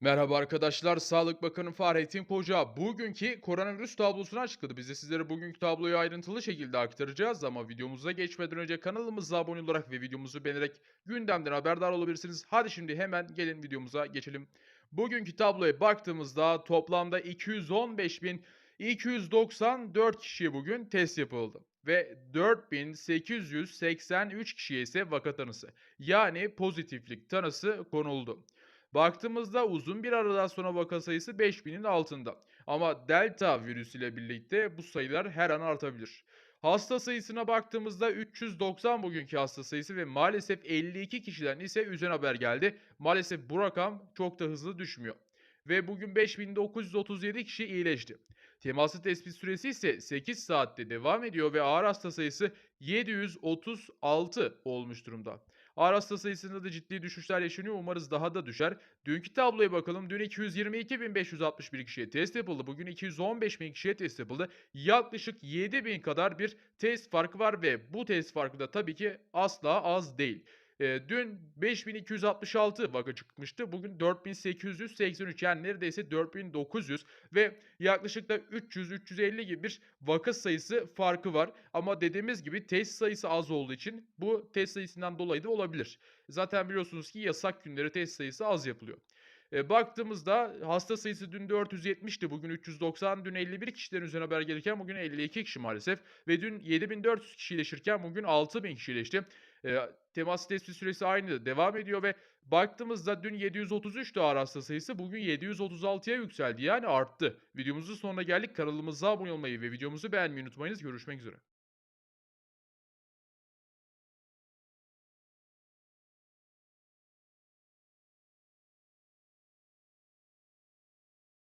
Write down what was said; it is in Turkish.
Merhaba arkadaşlar, Sağlık Bakanı Fahrettin Koca bugünkü koronavirüs tablosunu açıkladı. Biz de sizlere bugünkü tabloyu ayrıntılı şekilde aktaracağız ama videomuza geçmeden önce kanalımıza abone olarak ve videomuzu beğenerek gündemden haberdar olabilirsiniz. Hadi şimdi hemen gelin videomuza geçelim. Bugünkü tabloya baktığımızda toplamda 215.294 kişiye bugün test yapıldı ve 4883 kişiye ise vaka tanısı yani pozitiflik tanısı konuldu. Baktığımızda uzun bir aradan sonra vaka sayısı 5000'in altında. Ama delta virüsüyle birlikte bu sayılar her an artabilir. Hasta sayısına baktığımızda 390 bugünkü hasta sayısı ve maalesef 52 kişiden ise üzen haber geldi. Maalesef bu rakam çok da hızlı düşmüyor. Ve bugün 5937 kişi iyileşti. Teması tespit süresi ise 8 saatte devam ediyor ve ağır hasta sayısı 736 olmuş durumda. Ağır hasta sayısında da ciddi düşüşler yaşanıyor. Umarız daha da düşer. Dünkü tabloya bakalım. Dün 222.561 kişiye test yapıldı. Bugün 215.000 kişiye test yapıldı. Yaklaşık 7.000 kadar bir test farkı var ve bu test farkı da tabii ki asla az değil. Eee, dün 5266 vaka çıkmıştı. Bugün 4883 yani neredeyse 4900 ve yaklaşık da 300-350 gibi bir vaka sayısı farkı var. Ama dediğimiz gibi test sayısı az olduğu için bu test sayısından dolayı da olabilir. Zaten biliyorsunuz ki yasak günleri test sayısı az yapılıyor. E, baktığımızda hasta sayısı dün 470'ti, bugün 390, dün 51 kişiden üzerine haber gelirken bugün 52 kişi maalesef ve dün 7400 kişi iyileşirken bugün 6000 kişi iyileşti. E, temas tespit süresi aynı devam ediyor ve baktığımızda dün 733'tü ağır hasta sayısı, bugün 736'ya yükseldi yani arttı. Videomuzun sonuna geldik. Kanalımıza abone olmayı ve videomuzu beğenmeyi unutmayınız. Görüşmek üzere.